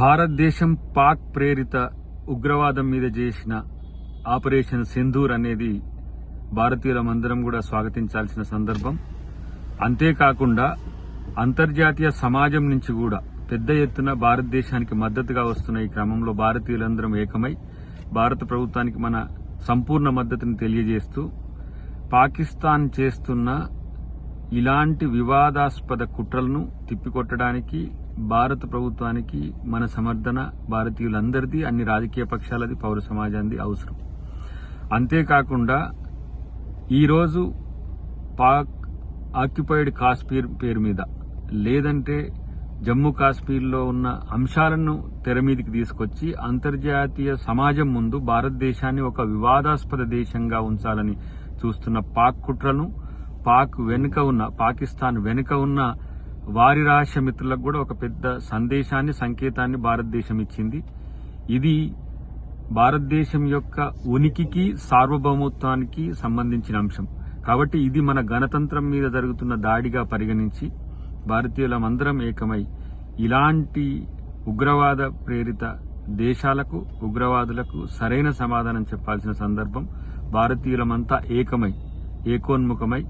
భారతదేశం పాక్ ప్రేరిత ఉగ్రవాదం మీద చేసిన ఆపరేషన్ సింధూర్ అనేది భారతీయులమందరం కూడా స్వాగతించాల్సిన సందర్భం. అంతేకాకుండా అంతర్జాతీయ సమాజం నుంచి కూడా పెద్ద ఎత్తున భారతదేశానికి మద్దతుగా వస్తున్న ఈ క్రమంలో భారతీయులందరం ఏకమై భారత ప్రభుత్వానికి మన సంపూర్ణ మద్దతుని తెలియజేస్తూ పాకిస్తాన్ చేస్తున్న ఇలాంటి వివాదాస్పద కుట్రలను తిప్పికొట్టడానికి భారత ప్రభుత్వానికి మన సమర్థన భారతీయులందరిది అన్ని రాజకీయ పక్షాలది పౌర సమాజానికి అవసరం. అంతేకాకుండా ఈరోజు పాక్ ఆక్యుపైడ్ కాశ్మీర్ పేరు మీద లేదంటే జమ్మూ కాశ్మీర్లో ఉన్న అంశాలను తెర మీదికి తీసుకొచ్చి అంతర్జాతీయ సమాజం ముందు భారతదేశాన్ని ఒక వివాదాస్పద దేశంగా ఉంచాలని చూస్తున్న పాక్ కుట్రను పాక్ వెనుక ఉన్న పాకిస్తాన్ వెనుక ఉన్న వారి రహస్య మిత్రులకు కూడా ఒక పెద్ద సందేశాన్ని సంకేతాన్ని భారతదేశం ఇచ్చింది. ఇది భారతదేశం యొక్క ఉనికికి సార్వభౌమత్వానికి సంబంధించిన అంశం. కాబట్టి ఇది మన గణతంత్రం మీద జరుగుతున్న దాడిగా పరిగణించి భారతీయులమందరం ఏకమై ఇలాంటి ఉగ్రవాద ప్రేరిత దేశాలకు ఉగ్రవాదులకు సరైన సమాధానం చెప్పాల్సిన సందర్భం భారతీయులమంతా ఏకమై ఏకోన్ముఖమై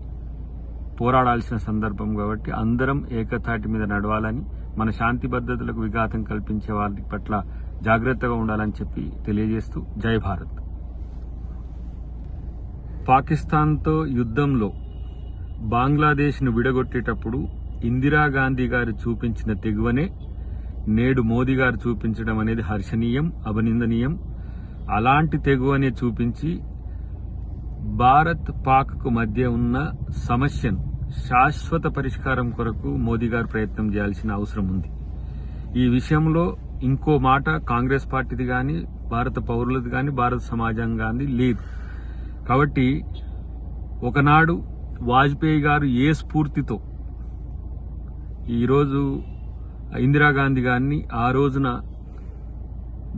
పోరాడాల్సిన సందర్భం కాబట్టి అందరం ఏకతాటి మీద నడవాలని మన శాంతి భద్రతలకు విఘాతం కల్పించే వారి పట్ల జాగ్రత్తగా ఉండాలని చెప్పి తెలియజేస్తూ జై భారత్. పాకిస్తాన్తో యుద్ధంలో బంగ్లాదేశ్ను విడగొట్టేటప్పుడు ఇందిరాగాంధీ గారు చూపించిన తెగువనే నేడు మోదీ గారు చూపించడం అనేది హర్షణీయం అభినందనీయం. అలాంటి తెగువనే చూపించి భారత్ పాక్కు మధ్య ఉన్న సమస్యను శాశ్వత పరిష్కారం కొరకు మోదీ గారు ప్రయత్నం చేయాల్సిన అవసరం ఉంది. ఈ విషయంలో ఇంకో మాట కాంగ్రెస్ పార్టీది కానీ భారత పౌరులది కానీ భారత సమాజం కానీ లేదు. కాబట్టి ఒకనాడు వాజ్పేయి గారు ఏ స్ఫూర్తితో ఈరోజు ఇందిరాగాంధీ గారిని ఆ రోజున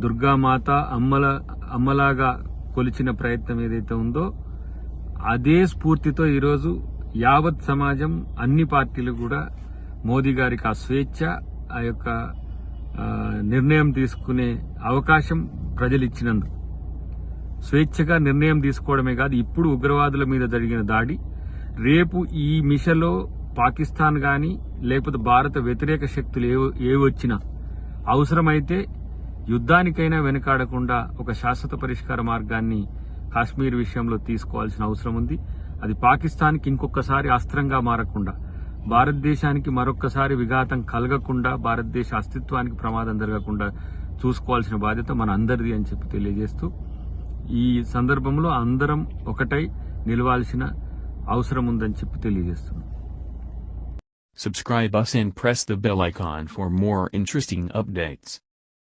దుర్గామాత అమ్మల అమ్మలాగా కొలిచిన ప్రయత్నం ఏదైతే ఉందో అదే స్ఫూర్తితో ఈరోజు యావత్ సమాజం అన్ని పార్టీలు కూడా మోదీ గారికి ఆ స్వేచ్ఛ ఆ యొక్క నిర్ణయం తీసుకునే అవకాశం ప్రజలు ఇచ్చినందుకు స్వేచ్ఛగా నిర్ణయం తీసుకోవడమే కాదు ఇప్పుడు ఉగ్రవాదుల మీద జరిగిన దాడి రేపు ఈ మిషలో పాకిస్తాన్ గాని లేకపోతే భారత వ్యతిరేక శక్తులు ఏ ఏ వచ్చినా అవసరమైతే యుద్ధానికైనా వెనకాడకుండా ఒక శాశ్వత పరిష్కార మార్గాన్ని కాశ్మీర్ విషయంలో తీసుకోవాల్సిన అవసరం ఉంది. అది పాకిస్తాన్కి ఇంకొకసారి అస్త్రంగా మారకుండా భారతదేశానికి మరొక్కసారి విఘాతం కలగకుండా భారతదేశ అస్తిత్వానికి ప్రమాదం జరగకుండా చూసుకోవాల్సిన బాధ్యత మన అందరిది అని చెప్పి తెలియజేస్తూ ఈ సందర్భంలో అందరం ఒకటై నిలవాల్సిన అవసరం ఉందని చెప్పి తెలియజేస్తున్నాం Subscribe us and press the bell icon for more interesting updates.